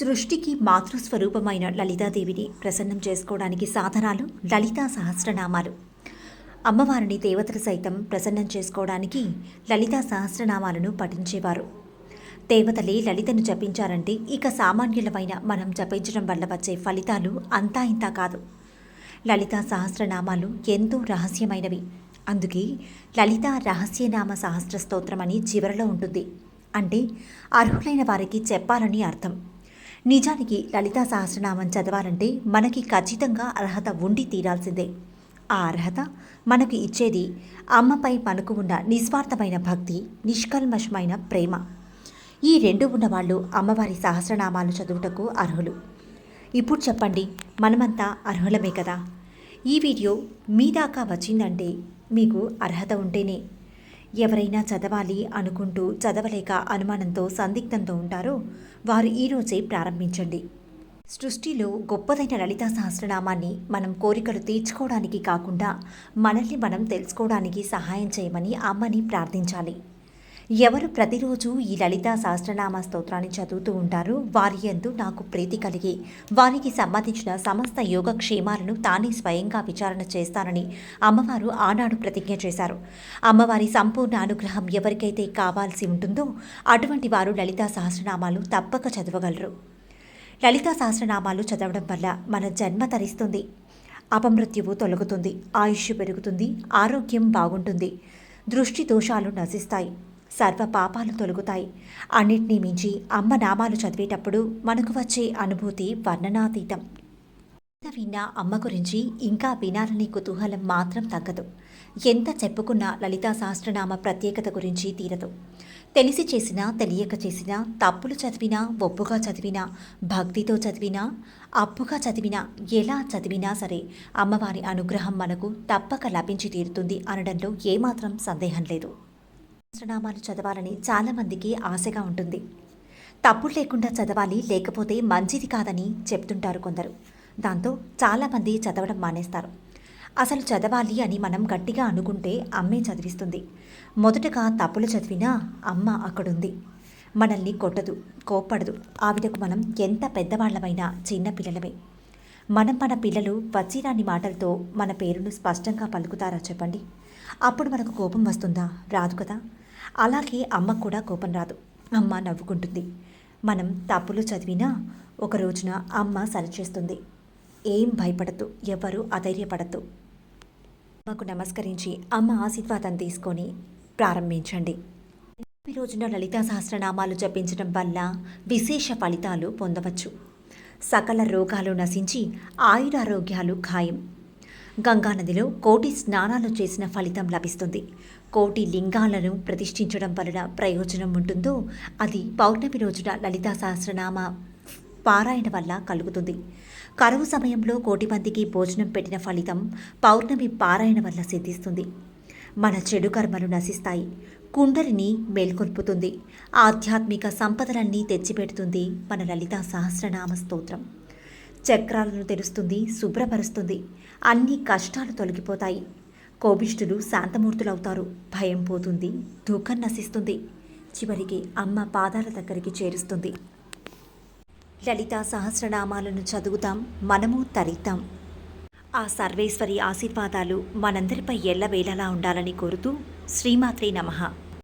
సృష్టికి మాతృస్వరూపమైన లలితాదేవిని ప్రసన్నం చేసుకోవడానికి సాధనాలు లలితా సహస్రనామాలు. అమ్మవారిని దేవతలు సైతం ప్రసన్నం చేసుకోవడానికి లలితా సహస్రనామాలను పఠించేవారు. దేవతలే లలితను జపించారంటే ఇక సామాన్యులమైన మనం జపించడం వల్ల వచ్చే ఫలితాలు అంతా ఇంతా కాదు. లలితా సహస్రనామాలు ఎంతో రహస్యమైనవి. అందుకే లలిత రహస్యనామ సహస్ర స్తోత్రం అని చివరలో ఉంటుంది. అంటే అర్హులైన వారికి చెప్పాలని అర్థం. నిజానికి లలితా సహస్రనామం చదవాలంటే మనకి ఖచ్చితంగా అర్హత ఉండి తీరాల్సిందే. ఆ అర్హత మనకు ఇచ్చేది అమ్మపై మనకు ఉన్న నిస్వార్థమైన భక్తి నిష్కల్మషమైన ప్రేమ. ఈ రెండు ఉన్నవాళ్ళు అమ్మవారి సహస్రనామాలు చదువుటకు అర్హులు. ఇప్పుడు చెప్పండి మనమంతా అర్హులమే కదా? ఈ వీడియో మీ దాకా వచ్చిందంటే మీకు అర్హత ఉంటేనే ఎవరైనా చదవాలి అనుకుంటూ చదవలేక అనుమానంతో సందిగ్ధంతో ఉంటారో వారు ఈరోజే ప్రారంభించండి. సృష్టిలో గొప్పదైన లలితా సహస్రనామాన్ని మనం కోరికలు తీర్చుకోవడానికి కాకుండా మనల్ని మనం తెలుసుకోవడానికి సహాయం చేయమని అమ్మని ప్రార్థించాలి. ఎవరు ప్రతిరోజు ఈ లలితా సహస్రనామ స్తోత్రాన్ని చదువుతూ ఉంటారో వారి యందు నాకు ప్రీతి కలిగి. వారికి సంబంధించిన సమస్త యోగక్షేమాలను తానే స్వయంగా విచారణ చేస్తానని అమ్మవారు ఆనాడు ప్రతిజ్ఞ చేశారు. అమ్మవారి సంపూర్ణ అనుగ్రహం ఎవరికైతే కావాల్సి ఉంటుందో అటువంటి వారు లలితా సహస్రనామాలు తప్పక చదవగలరు. లలితా సహస్రనామాలు చదవడం వల్ల మన జన్మ తరిస్తుంది. అపమృత్యువు తొలగుతుంది. ఆయుష్ పెరుగుతుంది. ఆరోగ్యం బాగుంటుంది. దృష్టి దోషాలు నశిస్తాయి. సర్వ పాపాలు తొలగుతాయి. అన్నిటినీ మించి అమ్మ నామాలు చదివేటప్పుడు మనకు వచ్చే అనుభూతి వర్ణనాతీతం. ఎంత విన్నా అమ్మ గురించి ఇంకా వినాలని కుతూహలం మాత్రం తగ్గదు. ఎంత చెప్పుకున్నా లలితా సహస్రనామ ప్రత్యేకత గురించి తీరదు. తెలిసి చేసినా తెలియక చేసినా తప్పులు చదివినా ఒప్పుగా చదివినా భక్తితో చదివినా అప్పుగా చదివినా ఎలా చదివినా సరే అమ్మవారి అనుగ్రహం మనకు తప్పక లభించి తీరుతుంది అనడంలో ఏమాత్రం సందేహం లేదు. సహస్రనామాలు చదవాలని చాలామందికి ఆశగా ఉంటుంది. తప్పులు లేకుండా చదవాలి లేకపోతే మంచిది కాదని చెప్తుంటారు కొందరు. దాంతో చాలామంది చదవడం మానేస్తారు. అసలు చదవాలి అని మనం గట్టిగా అనుకుంటే అమ్మే చదివిస్తుంది. మొదటగా తప్పులు చదివినా అమ్మ అక్కడుంది. మనల్ని కొట్టదు కోప్పడదు. ఆవిడకు మనం ఎంత పెద్దవాళ్ళమైనా చిన్నపిల్లలమే మనం మన పిల్లలు వచ్చిరాని మాటలతో మన పేరును స్పష్టంగా పలుకుతారా చెప్పండి? అప్పుడు మనకు కోపం వస్తుందా? రాదు కదా. అలాగే అమ్మ కూడా కోపం రాదు. అమ్మ నవ్వుకుంటుంది. మనం తప్పులు చదివినా ఒక రోజున అమ్మ సరిచేస్తుంది ఏం భయపడద్దు ఎవరు అధైర్యపడద్దు. అమ్మకు నమస్కరించి అమ్మ ఆశీర్వాదం తీసుకొని ప్రారంభించండి. ఈ రోజున లలితా సహస్రనామాలు జపించడం వల్ల విశేష ఫలితాలు పొందవచ్చు. సకల రోగాలు నశించి ఆయురారోగ్యాలు ఖాయం. గంగానదిలో కోటి స్నానాలు చేసిన ఫలితం లభిస్తుంది. కోటి లింగాలను ప్రతిష్ఠించడం వలన ప్రయోజనం ఉంటుందో అది పౌర్ణమి రోజున లలితా సహస్రనామ పారాయణ వల్ల కలుగుతుంది. కరువు సమయంలో కోటి మందికి భోజనం పెట్టిన ఫలితం పౌర్ణమి పారాయణ వల్ల సిద్ధిస్తుంది. మన చెడు కర్మలు నశిస్తాయి. కుండలిని మేల్కొల్పుతుంది. ఆధ్యాత్మిక సంపదలన్నీ తెచ్చిపెడుతుంది మన లలితా సహస్రనామ స్తోత్రం. చక్రాలను తెరుస్తుంది శుభ్రపరుస్తుంది. అన్ని కష్టాలు తొలగిపోతాయి. కోపిష్ఠులు శాంతమూర్తులవుతారు. భయం పోతుంది. దూకం నశిస్తుంది. చివరికి అమ్మ పాదాల దగ్గరికి చేరుస్తుంది. లలితా సహస్రనామాలను చదువుతాం. మనము తరితాం. ఆ సర్వేశ్వరి ఆశీర్వాదాలు మనందరిపై ఎల్లవేళలా ఉండాలని కోరుతూ శ్రీమాత్రే నమః.